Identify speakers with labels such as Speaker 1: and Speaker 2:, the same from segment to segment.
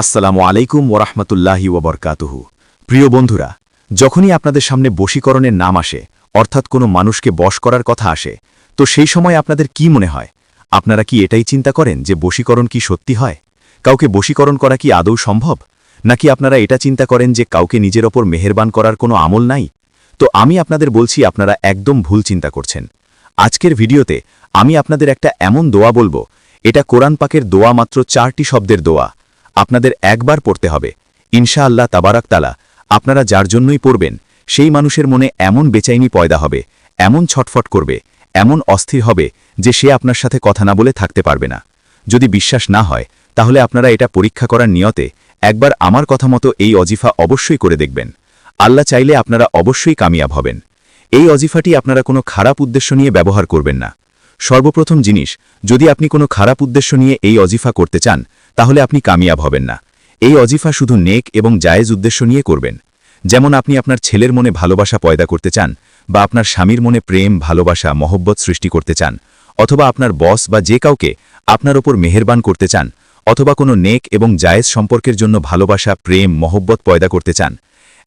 Speaker 1: আসসালামু আলাইকুম ওরহমতুল্লাহি ওবরকাতুহু প্রিয় বন্ধুরা, যখনই আপনাদের সামনে বশীকরণের নাম আসে, অর্থাৎ কোনো মানুষকে বশ করার কথা আসে, তো সেই সময় আপনাদের কি মনে হয়? আপনারা কি এটাই চিন্তা করেন যে বশীকরণ কি সত্যি হয়? কাউকে বশীকরণ করা কি আদৌ সম্ভব? নাকি আপনারা এটা চিন্তা করেন যে কাউকে নিজের ওপর মেহেরবান করার কোনো আমল নাই? তো আমি আপনাদের বলছি, আপনারা একদম ভুল চিন্তা করছেন। আজকের ভিডিওতে আমি আপনাদের একটা এমন দোয়া বলব, এটা কোরআন পাকের দোয়া মাত্র চারটি শব্দের দোয়া। আপনাদের একবার পড়তে হবে। ইনশা আল্লাহ তাবারাক তালা আপনারা যার জন্যই পড়বেন, সেই মানুষের মনে এমন বেচাইনি পয়দা হবে, এমন ছটফট করবে, এমন অস্থির হবে যে সে আপনার সাথে কথা না বলে থাকতে পারবে না। যদি বিশ্বাস না হয়, তাহলে আপনারা এটা পরীক্ষা করার নিয়তে একবার আমার কথা মতো এই অজিফা অবশ্যই করে দেখবেন। আল্লাহ চাইলে আপনারা অবশ্যই কামিয়াব হবেন। এই অজিফাটি আপনারা কোনো খারাপ উদ্দেশ্য নিয়ে ব্যবহার করবেন না। সর্বপ্রথম জিনিস, যদি আপনি কোনো খারাপ উদ্দেশ্য নিয়ে এই অজিফা করতে চান তাহলে আপনি কামিয়াব হবেন না। এই অজিফা শুধু নেক এবং জায়েজ উদ্দেশ্য নিয়ে করবেন। যেমন আপনি আপনার ছেলের মনে ভালোবাসা পয়দা করতে চান বা আপনার স্বামীর মনে প্রেম, ভালোবাসা, মহব্বত সৃষ্টি করতে চান, অথবা আপনার বস বা যে কাউকে আপনার ওপর মেহেরবান করতে চান, অথবা কোনো নেক এবং জায়েজ সম্পর্কের জন্য ভালোবাসা, প্রেম, মহব্বত পয়দা করতে চান।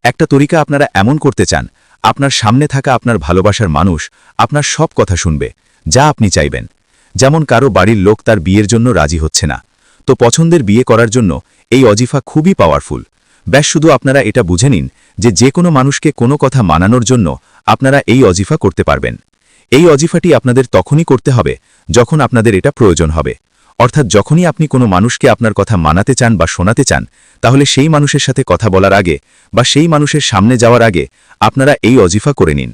Speaker 1: একটা তরিকা আপনারা এমন করতে চান, আপনার সামনে থাকা আপনার ভালোবাসার মানুষ আপনার সব কথা শুনবে, যা আপনি চাইবেন। যেমন কারও বাড়ির লোক তার বিয়ের জন্য রাজি হচ্ছে না। তো পছন্দের বিয়ে করার জন্য এই অজিফা খুবই পাওয়ারফুল ব্যাস শুধু আপনারা এটা বুঝে নিন যে যে কোনো মানুষকে কোনো কথা মানানোর জন্য আপনারা এই অজিফা করতে পারবেন। এই অজিফাটি আপনাদের তখনই করতে হবে যখন আপনাদের এটা প্রয়োজন হবে। অর্থাৎ যখনই আপনি কোনো মানুষকে আপনার কথা মানাতে চান বা শোনাতে চান, তাহলে সেই মানুষের সাথে কথা বলার আগে বা সেই মানুষের সামনে যাওয়ার আগে আপনারা এই অজিফা করে নিন।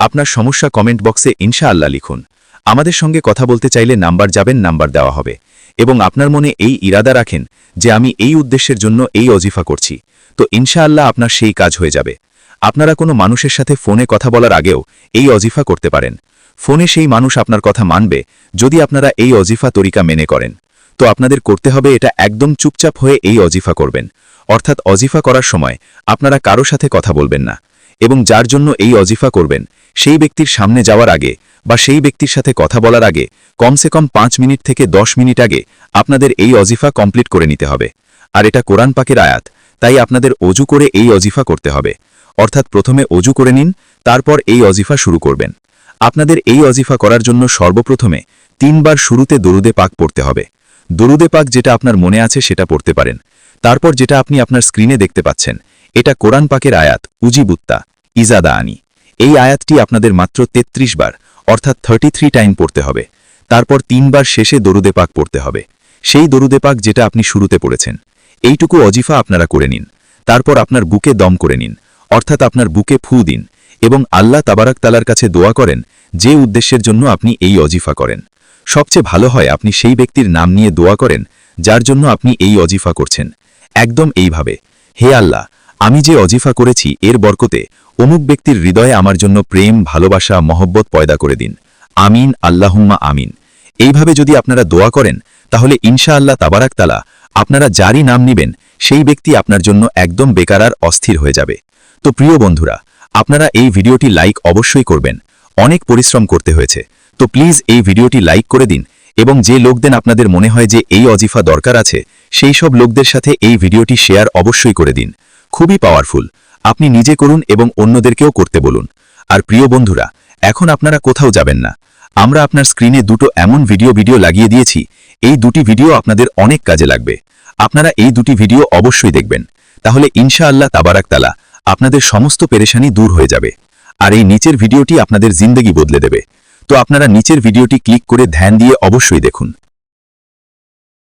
Speaker 1: আপনার সমস্যা কমেন্ট বক্সে ইনশা আল্লাহ লিখুন। আমাদের সঙ্গে কথা বলতে চাইলে নাম্বার যাবেন, নাম্বার দেওয়া হবে। এবং আপনার মনে এই ইরাদা রাখেন যে আমি এই উদ্দেশ্যের জন্য এই অজিফা করছি। তো ইনশাআল্লাহ আপনার সেই কাজ হয়ে যাবে। আপনারা কোনো মানুষের সাথে ফোনে কথা বলার আগেও এই অজিফা করতে পারেন। ফোনে সেই মানুষ আপনার কথা মানবে যদি আপনারা এই অজিফা তরিকা মেনে করেন। তো আপনাদের করতে হবে এটা একদম চুপচাপ হয়ে এই অজিফা করবেন। অর্থাৎ অজিফা করার সময় আপনারা কারও সাথে কথা বলবেন না। এবং যার জন্য এই অজিফা করবেন, সেই ব্যক্তির সামনে যাওয়ার আগে বা সেই ব্যক্তির সাথে কথা বলার আগে, কমসে কম পাঁচ মিনিট থেকে দশ মিনিট আগে আপনাদের এই অজিফা কমপ্লিট করে নিতে হবে। আর এটা কোরআন পাকের আয়াত, তাই আপনাদের অজু করে এই অজিফা করতে হবে। অর্থাৎ প্রথমে অজু করে নিন, তারপর এই অজিফা শুরু করবেন। আপনাদের এই অজিফা করার জন্য সর্বপ্রথমে তিনবার শুরুতে দরুদে পাক পড়তে হবে। দরুদে পাক যেটা আপনার মনে আছে সেটা পড়তে পারেন। তারপর যেটা আপনি আপনার স্ক্রিনে দেখতে পাচ্ছেন, এটা কোরআন পাকের আয়াত, উজিবুত্তা, ইজাদা আনি। এই আয়াতটি আপনাদের মাত্র ৩৩ বার অর্থাৎ থার্টি থ্রি টাইম পড়তে হবে। তারপর তিনবার শেষে দরুদে পাক পড়তে হবে। সেই দরুদে পাক যেটা আপনি শুরুতে পড়েছেন। এইটুকু অজিফা আপনারা করে নিন। তারপর আপনার বুকে দম করে নিন। অর্থাৎ আপনার বুকে ফু দিন এবং আল্লাহ তাবারাক তালার কাছে দোয়া করেন যে উদ্দেশ্যের জন্য আপনি এই অজিফা করেন। সবচেয়ে ভালো হয় আপনি সেই ব্যক্তির নাম নিয়ে দোয়া করেন যার জন্য আপনি এই অজিফা করছেন। একদম এইভাবে, হে আল্লাহ, আমি যে অজিফা করেছি, এর বরকতে অমুক ব্যক্তির হৃদয়ে আমার জন্য প্রেম, ভালোবাসা, মহব্বত পয়দা করে দিন। আমিন, আল্লাহুম্মা আমিন। এইভাবে যদি আপনারা দোয়া করেন, তাহলে ইনশা আল্লাহ তাবারাক তালা আপনারা যারই নাম নিবেন, সেই ব্যক্তি আপনার জন্য একদম বেকারার অস্থির হয়ে যাবে। তো প্রিয় বন্ধুরা, আপনারা এই ভিডিওটি লাইক অবশ্যই করবেন। অনেক পরিশ্রম করতে হয়েছে। তো প্লিজ এই ভিডিওটি লাইক করে দিন এবং যে লোকদের আপনাদের মনে হয় যে এই অজিফা দরকার আছে, সেই সব লোকদের সাথে এই ভিডিওটি শেয়ার অবশ্যই করে দিন। খুবই পাওয়ারফুল। আপনি নিজে করুন এবং অন্যদেরকেও করতে বলুন। আর প্রিয় বন্ধুরা, এখন আপনারা কোথাও যাবেন না। আমরা আপনার স্ক্রিনে দুটো এমন ভিডিও ভিডিও লাগিয়ে দিয়েছি। এই দুটি ভিডিও আপনাদের অনেক কাজে লাগবে। আপনারা এই দুটি ভিডিও অবশ্যই দেখবেন। তাহলে ইনশা আল্লাহ তাবারাক আপনাদের সমস্ত পেরেশানি দূর হয়ে যাবে। আর এই নিচের ভিডিওটি আপনাদের জিন্দগি বদলে দেবে। তো আপনারা নিচের ভিডিওটি ক্লিক করে ধ্যান দিয়ে অবশ্যই দেখুন।